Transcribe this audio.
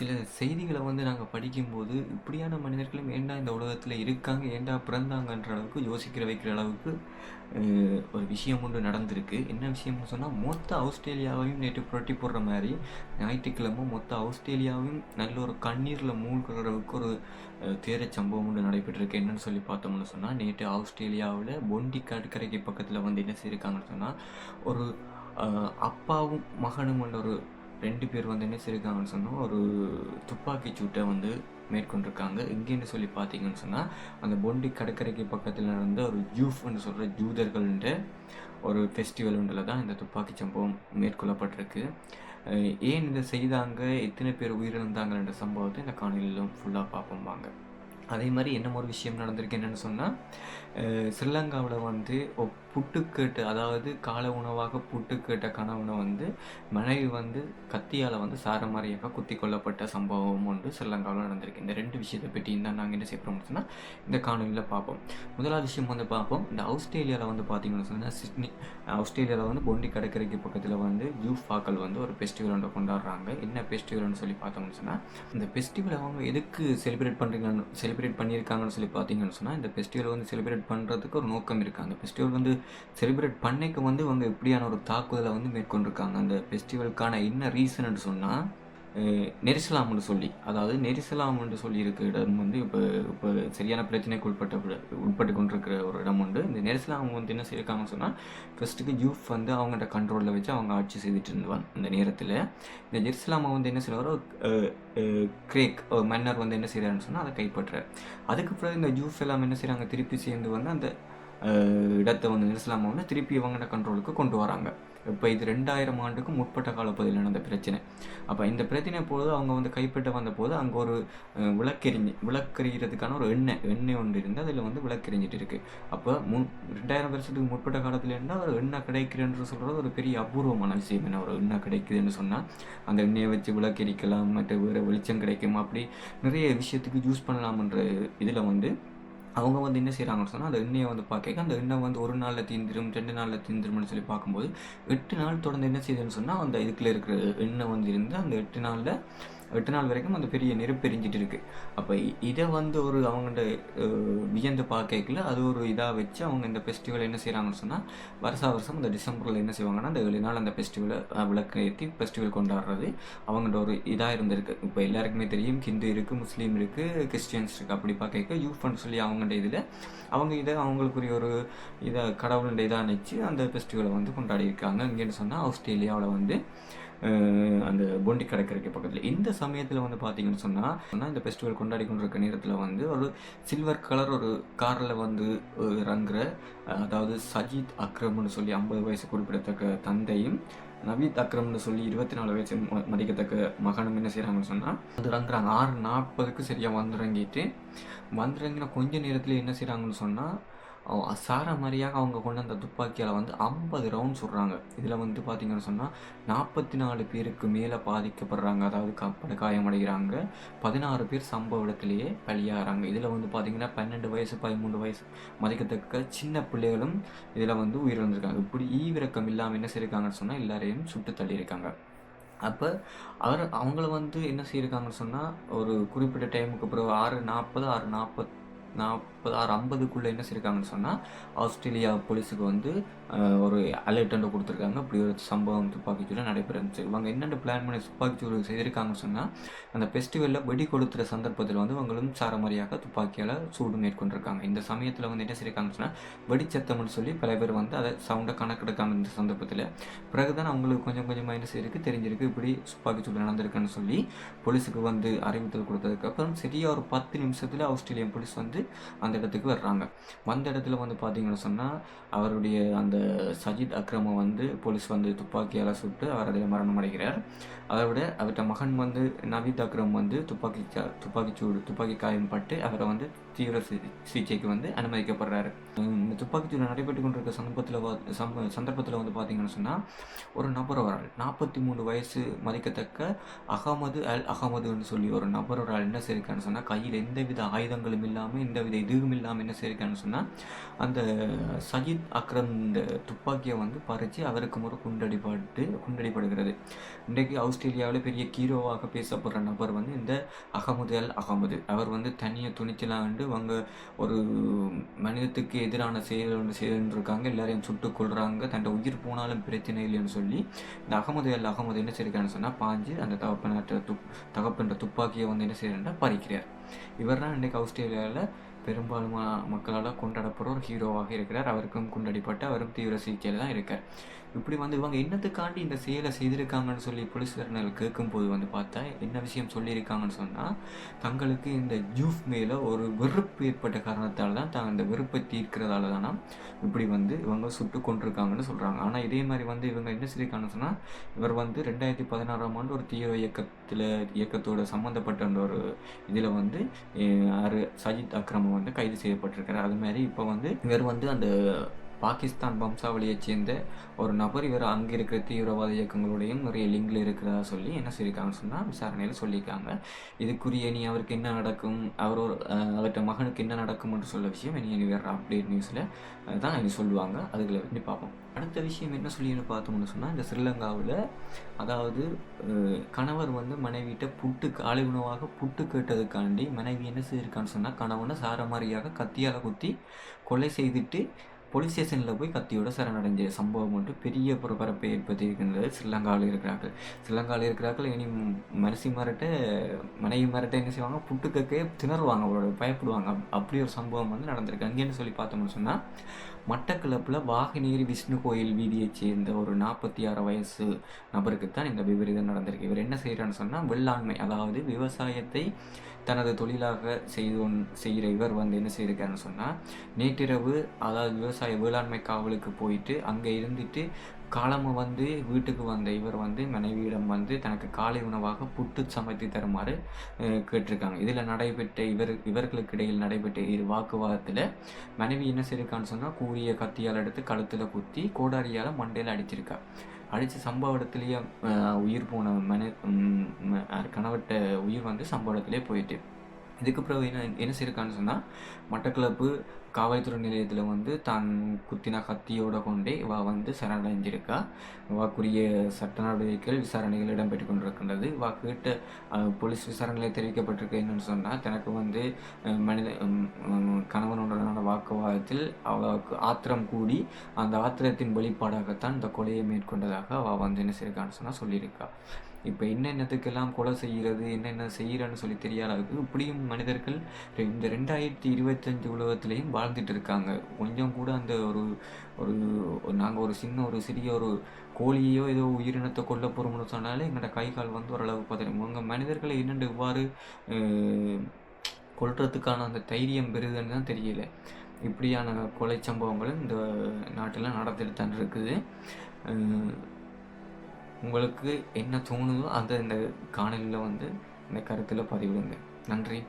சில செய்திகளை வந்து நாங்கள் படிக்கும்போது இப்படியான மனிதர்களும் ஏண்டா இந்த உலகத்தில் இருக்காங்க ஏண்டா பிறந்தாங்கன்ற அளவுக்கு யோசிக்கிற வைக்கிற அளவுக்கு ஒரு விஷயம் ஒன்று நடந்திருக்கு. என்ன விஷயம்னு சொன்னால் மொத்த ஆஸ்திரேலியாவையும் நேற்று புரட்டி போடுற மாதிரி ஞாயிற்றுக்கிழமை மொத்த ஆஸ்திரேலியாவையும் நல்ல ஒரு கண்ணீரில் மூழ்கிற அளவுக்கு ஒரு தேர சம்பவம் ஒன்று நடைபெற்றிருக்கு. என்னன்னு சொல்லி பார்த்தோம்னு சொன்னால் நேற்று ஆஸ்திரேலியாவில் பொண்டி கடற்கரைக்கு பக்கத்தில் வந்து என்ன செய்யிருக்காங்கன்னு சொன்னால் ஒரு அப்பாவும் மகனும் ஒரு ரெண்டு பேர் வந்து என்ன செய்யிருக்காங்கன்னு சொன்னால் ஒரு துப்பாக்கி சூட்டை வந்து மேற்கொண்டிருக்காங்க. எங்கேன்னு சொல்லி பார்த்தீங்கன்னு சொன்னால் அந்த பொண்டி கடற்கரைக்கு பக்கத்தில் நடந்த ஒரு ஜூஃப்னு சொல்கிற ஜூதர்கள்ன்ற ஒரு ஃபெஸ்டிவல் ஒன்றில் தான் இந்த துப்பாக்கி சம்பவம் மேற்கொள்ளப்பட்டிருக்கு. ஏன் இதை செய்தாங்க? எத்தனை பேர் உயிரிழந்தாங்கன்ற சம்பவத்தை இந்த காணொலியிலும் ஃபுல்லாக பார்ப்போம் வாங்க. அதே மாதிரி என்ன ஒரு விஷயம் நடந்திருக்கு என்னென்னு சொன்னால் ஸ்ரீலங்காவில் வந்து ஒப் புட்டுக்கேட்டு அதாவது காலை உணவாக புட்டுக்கேட்ட கணவனை வந்து மனைவி வந்து கத்தியால் வந்து சாரமாரியாக குத்தி கொல்லப்பட்ட சம்பவம் ஒன்று ஸ்ரீலங்காவில் நடந்திருக்கு. இந்த ரெண்டு விஷயத்தை பற்றியும் தான் நாங்கள் என்ன செய்யறோம்னு சொன்னால் இந்த காணொலியில் பார்ப்போம். முதலாவது விஷயம் வந்து பார்ப்போம். இந்த ஆஸ்திரேலியாவில் வந்து பார்த்தீங்கன்னு சொன்னால் சிட்னி ஆஸ்திரேலியாவில் வந்து பொண்டி கடற்கரைக்கு பக்கத்தில் வந்து யூஃபாக்கள் வந்து ஒரு ஃபெஸ்டிவல் ஒன்று கொண்டாடுறாங்க. என்ன ஃபெஸ்டிவல்னு சொல்லி பார்த்தோம்னு சொன்னால் இந்த ஃபெஸ்டிவல் அவங்க எதுக்கு செலிப்ரேட் பண்ணுறீங்கன்னு செலிப்ரேட் பண்ணியிருக்காங்கன்னு சொல்லி பார்த்தீங்கன்னு சொன்னால் இந்த ஃபெஸ்டிவல் வந்து செலிப்ரேட் பண்ணுறதுக்கு ஒரு நோக்கம் இருக்குது அந்த ஃபெஸ்டிவல் வந்து செலிப்ரேட் பண்ணைக்கு வந்து இவங்க எப்படியான ஒரு தாக்குதலை வந்து மேற்கொண்டிருக்காங்க. அந்த ஃபெஸ்டிவலுக்கான என்ன ரீசன் சொன்னால் நெரிசலாம்னு சொல்லி. அதாவது நெரிசலாம்னு சொல்லி இருக்கிற இடம் வந்து இப்போ இப்போ சரியான பிரச்சனைக்கு உட்பட்ட உட்பட்டு கொண்டிருக்கிற ஒரு இடம் உண்டு. இந்த நெரிசலாம் வந்து என்ன செய்யிருக்காங்கன்னு சொன்னால் ஃபஸ்ட்டுக்கு யூஃப் வந்து அவங்கள்ட்ட கண்ட்ரோலில் வச்சு அவங்க ஆட்சி செய்துட்டு இருந்தாங்க அந்த நேரத்தில். இந்த ஜெருசலாமை வந்து என்ன செய்வாரோ கிரேக் மன்னர் வந்து என்ன செய்கிறாருன்னு சொன்னால் அதை கைப்பற்ற. அதுக்கு பிறகு இந்த ஜூஃப் எல்லாம் என்ன செய்கிறாங்க திருப்பி சேர்ந்து வந்து அந்த இடத்தை வந்து நெரிசலாமை வந்து திருப்பி இவங்கள்ட்ட கண்ட்ரோலுக்கு கொண்டு வராங்க. இப்போ இது ரெண்டாயிரம் ஆண்டுக்கு முற்பட்ட காலப்பகுதியில் நடந்த பிரச்சனை. அப்போ இந்த பிரச்சனை போது அவங்க வந்து கைப்பற்ற வந்த போது அங்கே ஒரு விளக்கெறிஞ்சு விளக்கெறிகிறதுக்கான ஒரு எண்ணெய் எண்ணெய் ஒன்று இருந்து அதில் வந்து விளக்கெறிஞ்சிட்டு இருக்கு. அப்போ முன் ரெண்டாயிரம் வருஷத்துக்கு முற்பட்ட காலத்தில் இருந்தால் ஒரு எண்ணெய் கிடைக்கிறேன்னு சொல்கிறது ஒரு பெரிய அபூர்வமான விஷயம். என்ன ஒரு எண்ணெய் கிடைக்குதுன்னு சொன்னால் அந்த எண்ணெயை வச்சு விளக்கெரிக்கலாம் மற்ற வேறு வெளிச்சம் கிடைக்கும் அப்படி நிறைய விஷயத்துக்கு யூஸ் பண்ணலாம்ன்ற இதில் வந்து அவங்க வந்து என்ன செய்கிறாங்கன்னு சொன்னால் அந்த எண்ணெயை வந்து பார்க்க அந்த எண்ணெய் வந்து ஒரு நாளில் தீந்துரும் ரெண்டு நாளில் தீந்துரும்னு சொல்லி பார்க்கும்போது எட்டு நாள் தொடர்ந்து என்ன செய்யுதுன்னு சொன்னால் அந்த இதுக்குள்ளே இருக்கிற எண்ணெய் வந்து இருந்து அந்த எட்டு நாளில் எட்டு நாள் வரைக்கும் அந்த பெரிய நெருப்பு எரிஞ்சிட்டு இருக்கு. அப்போ இதை வந்து ஒரு அவங்கள்ட்ட வியந்து பார்க்கல அது ஒரு இதாக வச்சு அவங்க இந்த ஃபெஸ்டிவல் என்ன செய்கிறாங்கன்னு சொன்னால் வருஷா வருஷம் இந்த டிசம்பரில் என்ன செய்வாங்கன்னா அந்த ஏழு நாள் அந்த ஃபெஸ்டிவலை விளக்கு ஏற்றி ஃபெஸ்டிவல் கொண்டாடுறது அவங்கள்ட்ட ஒரு இதாக இருந்திருக்கு. இப்போ எல்லாருக்குமே தெரியும் ஹிந்து இருக்குது முஸ்லீம் இருக்குது கிறிஸ்டியன்ஸ் இருக்குது அப்படி பார்க்க யூஃபன் சொல்லி அவங்கள்ட்ட இதில் அவங்க இதை அவங்களுக்குரிய ஒரு இதை கடவுளுடைய இதாக நினச்சி அந்த ஃபெஸ்டிவலை வந்து கொண்டாடி இருக்காங்க இங்கேன்னு சொன்னால் ஆஸ்திரேலியாவில் வந்து அந்த பொண்டி கடற்கரைக்கு பக்கத்தில். இந்த சமயத்தில் வந்து பார்த்தீங்கன்னு சொன்னால் ஆனால் இந்த ஃபெஸ்டிவல் கொண்டாடி கொண்டிருக்க நேரத்தில் வந்து ஒரு சில்வர் கலர் ஒரு காரில் வந்து இறங்குற அதாவது சஜித் அக்ரம்னு சொல்லி ஐம்பது வயசு குறிப்பிடத்தக்க தந்தையும் நவீத் அக்ரம்னு சொல்லி இருபத்தி நாலு வயசு ம- மதிக்கத்தக்க மகனும் என்ன செய்கிறாங்கன்னு சொன்னால் வந்து இறங்குறாங்க. ஆறு நாற்பதுக்கு சரியாக வந்துறங்கிட்டு வந்துறங்கினா கொஞ்ச நேரத்தில் என்ன செய்கிறாங்கன்னு சொன்னால் சார மாதிரியாக அவங்க கொண்டு வந்த துப்பாக்கியால் வந்து ஐம்பது ரவுண்ட் சொல்கிறாங்க இதில் வந்து பார்த்தீங்கன்னு சொன்னால் நாற்பத்தி நாலு பேருக்கு மேலே பாதிக்கப்படுறாங்க. அதாவது கப்பட காயமடைகிறாங்க. பதினாறு பேர் சம்பவ இடத்துலையே பலியாகிறாங்க இதில் வந்து பார்த்தீங்கன்னா பன்னெண்டு வயசு பதிமூணு வயசு மதிக்கத்தக்க சின்ன பிள்ளைகளும் இதில் வந்து உயிரிழந்திருக்காங்க. இப்படி ஈவிரக்கம் இல்லாமல் என்ன செய்யிருக்காங்கன்னு சொன்னால் எல்லாரையும் சுட்டு தள்ளியிருக்காங்க. அப்போ அவர் அவங்கள வந்து என்ன செய்யிருக்காங்கன்னு சொன்னால் ஒரு குறிப்பிட்ட டைமுக்கு பிறகு ஆறு நாற்பது ஆறு நாற்பத் முப்பது ஆறு ஐம்பதுக்குள்ளே என்ன செய்யிருக்காங்கன்னு சொன்னால் ஆஸ்திரேலியா போலீஸுக்கு வந்து ஒரு அலர்ட் கொடுத்துருக்காங்க. அப்படி ஒரு சம்பவம் துப்பாக்கிச்சூடு நடைபெறுச்சு இவங்க என்னென்ன பிளான் பண்ணி துப்பாக்கிச்சூடு செய்திருக்காங்கன்னு சொன்னால் அந்த ஃபெஸ்டிவலில் வெடி கொடுத்துற சந்தர்ப்பத்தில் வந்து அவங்களும் சாரமாரியாக துப்பாக்கியால் சூடு மேற்கொண்டிருக்காங்க. இந்த சமயத்தில் வந்து என்ன செய்யிருக்காங்கன்னு சொன்னால் வெடிச்சத்தம்னு சொல்லி பல பேர் வந்து அதை சவுண்டை கணக்கெடுக்காங்க இந்த சந்தர்ப்பத்தில் பிறகு தான் அவங்களுக்கு கொஞ்சம் கொஞ்சமாக என்ன செய்யிருக்கு தெரிஞ்சிருக்கு இப்படி துப்பாக்கிச்சூடு நடந்திருக்குன்னு சொல்லி போலீஸுக்கு வந்து அறிவித்தல் கொடுத்ததுக்கப்புறம் சரியாக ஒரு பத்து நிமிஷத்தில் ஆஸ்திரேலியன் போலீஸ் வந்து அந்த இடத்துக்கு வர்றாங்க. வந்த இடத்துல வந்து பார்த்தீங்கன்னு சொன்னால் அவருடைய அந்த சஜித் அக்ரமை வந்து போலீஸ் வந்து துப்பாக்கியால் சுட்டு அவர் அதில் மரணம் அடைகிறார். அதை விட அவர்கிட்ட மகன் வந்து நவீத் அக்ரம் வந்து துப்பாக்கி சா- துப்பாக்கி சூடு துப்பாக்கி காயம் பட்டு அவரை வந்து தீவிர சிகிச்சைக்கு வந்து அனுமதிக்கப்படுறாரு. இந்த துப்பாக்கிச்சூடு நடைபெற்று கொண்டிருக்க சந்தர்ப்பத்தில் சம்ப சந்தர்ப்பத்தில் வந்து பார்த்தீங்கன்னு சொன்னால் ஒரு நபர் வரால் நாற்பத்தி மூணு வயசு மதிக்கத்தக்க அகமது அல் அகமதுன்னு சொல்லி ஒரு நபர் ஒரு ஆள் என்ன செய்யிருக்கான்னு சொன்னால் கையில் எந்தவித ஆயுதங்களும் இல்லாமல் எந்தவித இது எதுவும் இல்லாமல் என்ன செய்யிருக்கான்னு சொன்னால் அந்த சஜித் அக்ரம் இந்த துப்பாக்கியை வந்து பறித்து அவருக்கு ஒரு குண்டடிப்பட்டு குண்டடிப்படுகிறது இன்றைக்கு ஆஸ்திரேலியாவில் பெரிய ஹீரோவாக பேசப்படுற நபர் வந்து இந்த அகமது அல் அகமது. அவர் வந்து தனியாக துணிச்சலாண்டு அவங்க ஒரு மனிதத்துக்கு எதிரான செயல் ஒன்று செய்துன்னு இருக்காங்க எல்லாரையும் சுட்டுக் கொள்கிறாங்க தன்னை உயிர் போனாலும் பிரச்சனை இல்லைன்னு சொல்லி இந்த அகமது அல் அகமது என்ன செய்யிருக்கான்னு சொன்னால் பாஞ்சு அந்த தகப்பனாற்ற துப் தகப்பன்ற துப்பாக்கியை வந்து என்ன செய்யறேன்னா பறிக்கிறார். இவர் தான் இன்றைக்கு ஆஸ்திரேலியாவில் பெரும்பாலும் மக்களால் கொண்டாடப்படுற ஒரு ஹீரோவாக இருக்கிறார். அவருக்கும் குண்டடிப்பட்டு அவரும் தீவிர சிகிச்சையில் தான் இருக்கார். இப்படி வந்து இவங்க என்னத்துக்காண்டி இந்த செயலை செய்திருக்காங்கன்னு சொல்லி போலீஸ்காரர்கள் கேட்கும்போது வந்து பார்த்தா என்ன விஷயம் சொல்லியிருக்காங்கன்னு சொன்னால் தங்களுக்கு இந்த ஜூஃப் மேலே ஒரு வெறுப்பு ஏற்பட்ட காரணத்தால் தான் தான் அந்த வெறுப்பை தீர்க்கிறதால தானே இப்படி வந்து இவங்க சுட்டு கொண்டிருக்காங்கன்னு சொல்கிறாங்க ஆனால் இதே மாதிரி வந்து இவங்க என்ன செய்யிருக்காங்கன்னு சொன்னால் இவர் வந்து ரெண்டாயிரத்தி பதினாறாம் ஆண்டு ஒரு தீவிர இயக்கத்தில் இயக்கத்தோட சம்மந்தப்பட்ட அந்த ஒரு இதில் வந்து ஆறு சஜித் அக்ரம வந்து கைது செய்யப்பட்டிருக்கிறார் அது மாதிரி இப்போ வந்து இவர் வந்து அந்த பாகிஸ்தான் வம்சாவளியைச் சேர்ந்த ஒரு நபர் இவர் அங்கே இருக்கிற தீவிரவாத இயக்கங்களோடையும் நிறைய லிங்கில் இருக்கிறதா சொல்லி என்ன சொல்லியிருக்காங்கன்னு சொன்னால் விசாரணையில் சொல்லியிருக்காங்க. இதுக்குரிய இனி அவருக்கு என்ன நடக்கும்? அவர் ஒரு அவர்கிட்ட மகனுக்கு என்ன நடக்கும் என்று சொல்ல விஷயம் இனி இனி வேறு அப்டேட் நியூஸில் தான் இது சொல்லுவாங்க. அதுகளை வந்து பார்ப்போம். அடுத்த விஷயம் என்ன சொல்லின்னு பார்த்தோம்னு சொன்னால் இந்த ஸ்ரீலங்காவில் அதாவது கணவர் வந்து மனைவியிட்ட புட்டு காலை உணவாக புட்டு கேட்டதுக்காண்டி மனைவி என்ன செய்திருக்கான்னு சொன்னால் கணவனை சாரமாரியாக கத்தியால் குத்தி கொலை செய்துட்டு போலீஸ் ஸ்டேஷனில் போய் கத்தியோட சரணடைஞ்ச சம்பவம் மட்டும் பெரிய பரபரப்பை ஏற்படுத்தியிருக்கின்றது. ஸ்ரீலங்காவில் இருக்கிறார்கள். ஸ்ரீலங்காவில் இருக்கிறார்கள். இனி மனசி மாரட்ட மனைவி மாரட்ட என்ன செய்வாங்க? புட்டுக்கக்கே திணறுவாங்க. அவரோட பயப்படுவாங்க. அப்படி ஒரு சம்பவம் வந்து நடந்திருக்கு. அங்கேன்னு சொல்லி பார்த்தோம்னு சொன்னால் மட்டக்களப்பில் வாகனேரி விஷ்ணு கோயில் வீதியைச் சேர்ந்த ஒரு நாற்பத்தி ஆறு வயசு நபருக்கு தான் இந்த விபரீதம் நடந்திருக்கு. இவர் என்ன செய்கிறான்னு சொன்னால் வெள்ளாண்மை அதாவது விவசாயத்தை தனது தொழிலாக செய்து செய்கிற இவர் வந்து என்ன செய்திருக்காருன்னு சொன்னால் நேற்றிரவு அதாவது விவசாய வேளாண்மை காவலுக்கு போயிட்டு அங்கே இருந்துட்டு காலமும் வந்து வீட்டுக்கு வந்த இவர் வந்து மனைவியிடம் வந்து தனக்கு காலை உணவாக புட்டு சமைத்து தருமாறு கேட்டிருக்காங்க. இதில் நடைபெற்ற இவர் இவர்களுக்கு இடையில் நடைபெற்ற இரு வாக்குவாதத்தில் மனைவி என்ன செய்யிருக்கான்னு சொன்னால் கூறிய கத்தியால் எடுத்து கழுத்தில் குத்தி கோடாரியால் மண்டையில் அடிச்சிருக்கா. அடித்த சம்பவ இடத்துலையே உயிர் போன மன கணவர்கிட்ட உயிர் வந்து சம்பவ இடத்துலேயே போயிட்டு. இதுக்கு பிறகு என்ன என்ன செய்யிருக்கான்னு சொன்னால் மட்டக்களப்பு காவல்துறை நிலையத்தில் வந்து தான் குத்தின கத்தியோட கொண்டே இவா வந்து சரணடைஞ்சிருக்கா. இவாக்குரிய சட்ட நடவடிக்கைகள் விசாரணைகள் இடம்பெற்று கொண்டிருக்கின்றது. இவா கேட்ட போலீஸ் விசாரணையில் தெரிவிக்கப்பட்டிருக்க என்னன்னு சொன்னால் தனக்கு வந்து மனித கணவனுடனான வாக்குவாதத்தில் அவளுக்கு ஆத்திரம் கூடி அந்த ஆத்திரத்தின் வெளிப்பாடாகத்தான் இந்த கொலையை மேற்கொண்டதாக அவள் வந்து என்ன செய்யிருக்கான்னு சொன்னால் சொல்லியிருக்கா. இப்போ என்னென்னத்துக்கெல்லாம் கொலை செய்கிறது என்னென்ன செய்கிறன்னு சொல்லி தெரியாத அளவுக்கு இப்படியும் மனிதர்கள் இந்த ரெண்டாயிரத்தி இருபத்தஞ்சு உலகத்துலேயும் வாழ்ந்துட்டு இருக்காங்க. கொஞ்சம் கூட அந்த ஒரு ஒரு நாங்கள் ஒரு சின்ன ஒரு சிறிய ஒரு கோழியோ ஏதோ உயிரினத்தை கொல்ல போகிறோம்னு சொன்னாலே எங்களோட கை கால் வந்து ஓரளவு பார்த்துட்டு உங்கள் மனிதர்களை என்னென்று இவ்வாறு கொல்றதுக்கான அந்த தைரியம் பெறுதுன்னு தான் தெரியல. இப்படியான கொலை சம்பவங்களும் இந்த நாட்டில் நடந்துட்டு தான் இருக்குது. உங்களுக்கு என்ன தோணுதோ அதை இந்த காணொலியில் வந்து இந்த கருத்தில் பதிவிடுங்க. நன்றி.